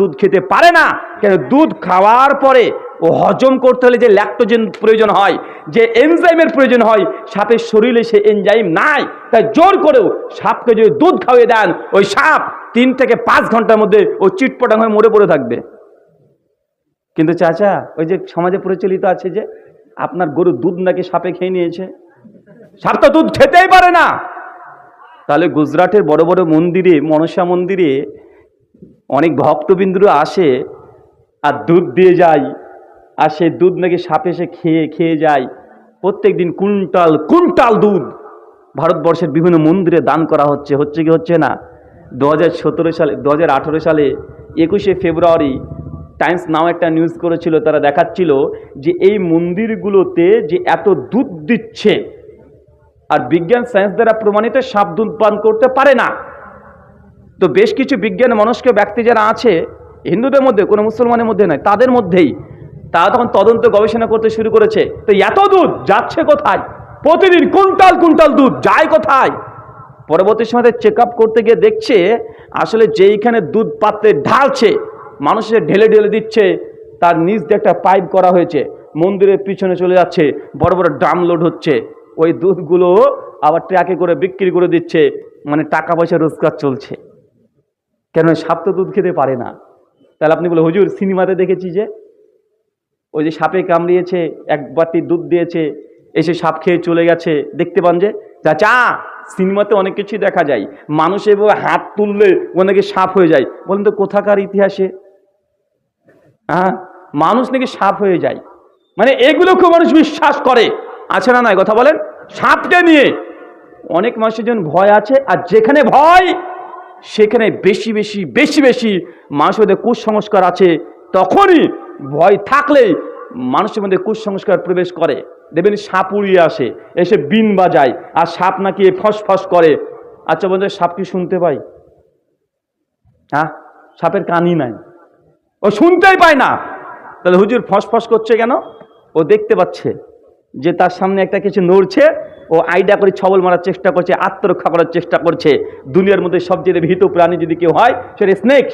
দুধ খেতে পারে না, কেন দুধ খাওয়ার পরে ও হজম করতে হলে যে ল্যাক্টোজেন প্রয়োজন হয়, যে এনজাইমের প্রয়োজন হয়, সাপের শরীরে সে এনজাইম নাই, তাই জোর করেও সাপকে যদি দুধ খাওয়িয়ে দেন, ওই সাপ তিন থেকে পাঁচ ঘণ্টার মধ্যে ও চিটপটাং হয়ে মরে পড়ে থাকবে। কিন্তু চাচা, ওই যে সমাজে প্রচলিত আছে যে আপনার গরুর দুধ নাকি সাপে খেয়ে নিয়েছে? সাপ তো দুধ খেতেই পারে না। তাহলে গুজরাটের বড় বড় মন্দিরে, মনসা মন্দিরে অনেক ভক্তবিন্দুরা আসে আর দুধ দিয়ে যায়, আর সেই দুধ নাকি সাপে এসে খেয়ে খেয়ে যায়। প্রত্যেক দিন কুইন্টাল কুইন্টাল দুধ। ভারতবর্ষের বিভিন্ন মন্দিরে দান করা হচ্ছে। হচ্ছে কি হচ্ছে না? দু হাজার সতেরো সালে, দু হাজার আঠেরো সালে একুশে ফেব্রুয়ারি টাইমস নাও একটা নিউজ করেছিল, তারা দেখাচ্ছিল যে এই মন্দিরগুলোতে যে এত দুধ দিচ্ছে, আর বিজ্ঞান সায়েন্স দ্বারা প্রমাণিত সাপ দুধ পান করতে পারে না। তো বেশ কিছু বিজ্ঞান মনস্ক ব্যক্তি যারা আছে, হিন্দুদের মধ্যে, কোনো মুসলমানের মধ্যে নয়, তাদের মধ্যেই তারা তখন তদন্ত গবেষণা করতে শুরু করেছে। তো এত দুধ যাচ্ছে কোথায়? প্রতিদিন কুইন্টাল কুইন্টাল দুধ যায় কোথায়? পরবর্তী সময় চেক আপ করতে গিয়ে দেখছে, আসলে যেইখানে দুধ পাত্রে ঢালছে মানুষের ঢেলে ঢেলে দিচ্ছে, তার নিচ দিয়ে একটা পাইপ করা হয়েছে, মন্দিরের পিছনে চলে যাচ্ছে, বড় বড় ড্রাম লোড হচ্ছে, ওই দুধগুলো আবার ট্রাকে করে বিক্রি করে দিচ্ছে মানে টাকা পয়সা রোজগার চলছে। কেন সাপ তো দুধ খেতে পারে না। তাহলে আপনি বলে, হুজুর, সিনেমাতে দেখেছি যে, ওই যে সাপে কামড়িয়েছে, এক বাটি দুধ দিয়েছে, এসে সাপ খেয়ে চলে গেছে। দেখতে পান যে, চাচা, সিনেমাতে অনেক কিছুই দেখা যায়। মানুষ এভাবে হাত তুললে ও নাকি সাপ হয়ে যায়। বলেন তো, কোথাকার ইতিহাসে? হ্যাঁ মানুষ নাকি সাপ হয়ে যায়। মানে এগুলোকে মানুষ বিশ্বাস করে। আছে না নয় কথা বলেন। সাপকে নিয়ে অনেক মানুষের জন্য ভয় আছে, আর যেখানে ভয় সেখানে বেশি বেশি বেশি বেশি মানুষের মধ্যে কুসংস্কার আছে, তখনই ভয় থাকলেই মানুষের মধ্যে কুসংস্কার প্রবেশ করে। দেখবেন সাপ উড়িয়ে আসে, এসে বিন বাজায়, আর সাপ নাকি ফস ফস করে। আচ্ছা বন্ধু সাপ কি শুনতে পাই? হ্যাঁ? সাপের কানই নাই। ও শুনতেই পায় না। তাহলে হুজুর ফস ফস করছে কেন? ও দেখতে পাচ্ছে যে তার সামনে একটা কিছু নড়ছে ও আইডা করে ছবল মারার চেষ্টা করছে, আত্মরক্ষা করার চেষ্টা করছে। দুনিয়ার মধ্যে সবচেয়ে ভীত প্রাণী যদি কেউ হয় সেটা স্নেক